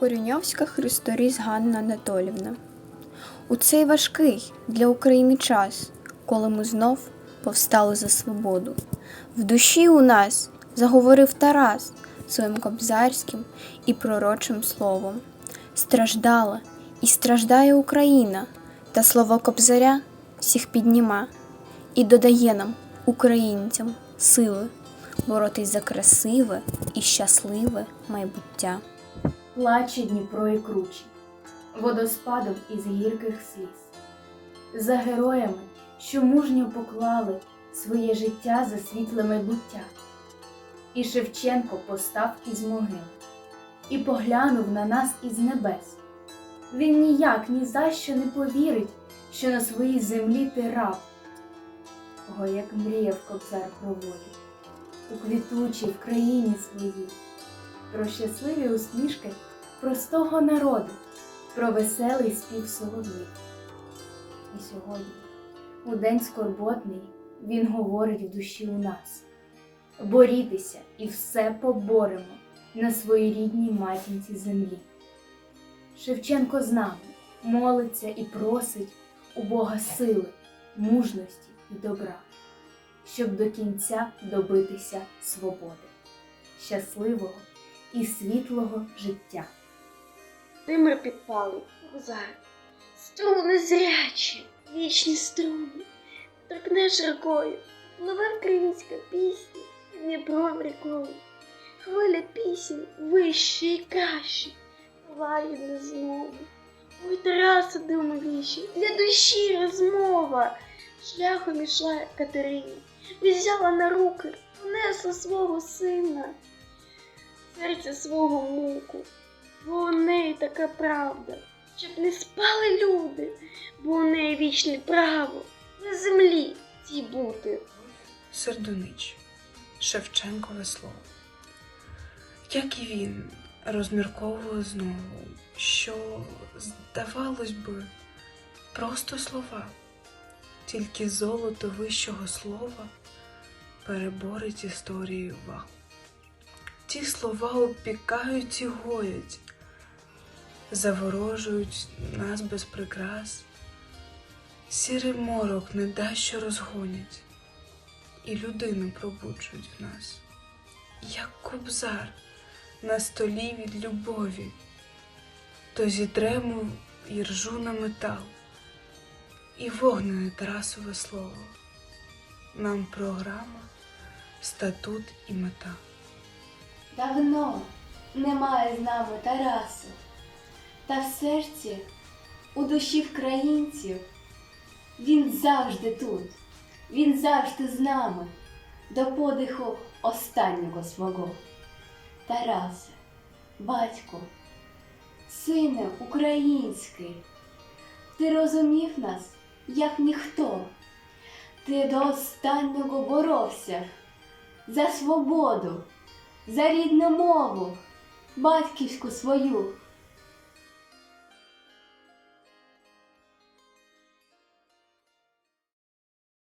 Корюньовська Христоріс Ганна Анатолівна. У цей важкий для України час, коли ми знов повстали за свободу. В душі у нас заговорив Тарас своїм кобзарським і пророчим словом. Страждала і страждає Україна, та слово кобзаря всіх підніма і додає нам, українцям, сили боротись за красиве і щасливе майбуття. Плаче Дніпро і кручі, водоспадом із гірких сліз, за героями, що мужньо поклали своє життя за світле майбуття. І Шевченко постав із могили і поглянув на нас із небес. Він ніяк ні за що не повірить, що на своїй землі ти раб. Ого, як мріяв кобзар про у квітучій в країні своїй про щасливі усмішки простого народу, про веселий спів солов'їв. І сьогодні, у день скорботний, він говорить в душі у нас: борітеся і все поборемо на своїй рідній матінці землі. Шевченко з нами молиться і просить у Бога сили, мужності і добра, щоб до кінця добитися свободи, щасливого і світлого життя. Димир підпалив гузар. Струни зрячі, вічні струни. Торкнеш рукою, пливе українська пісня Дніпром рікою. Хвиля пісень вище і краще, Лає не знову. Ой, Тараса димовіші, для душі розмова. Шляхом ішла Катерина, взяла на руки, понесла свого сина, серця свого муку бо у неї така правда, щоб не спали люди, бо у неї вічне право на землі цій бути. Сердунич, Шевченкове слово. Як і він розмірковує знову, що, здавалось би, просто слова, тільки золото вищого слова переборить історію вагу. Ті слова опікають і гоять, заворожують нас без прикрас, сірий морок не що розгонять, і людину пробуджують в нас, як кобзар на столі від любові, то зітремо і ржу на метал, і вогнене Тарасове слово, нам програма, статут і мета. Давно немає з нами Тарасу, та в серці, у душі вкраїнців, він завжди тут, він завжди з нами, до подиху останнього свого. Тарасе, батько, сине український, ти розумів нас, як ніхто. Ти до останнього боровся за свободу за рідну мову, батьківську свою.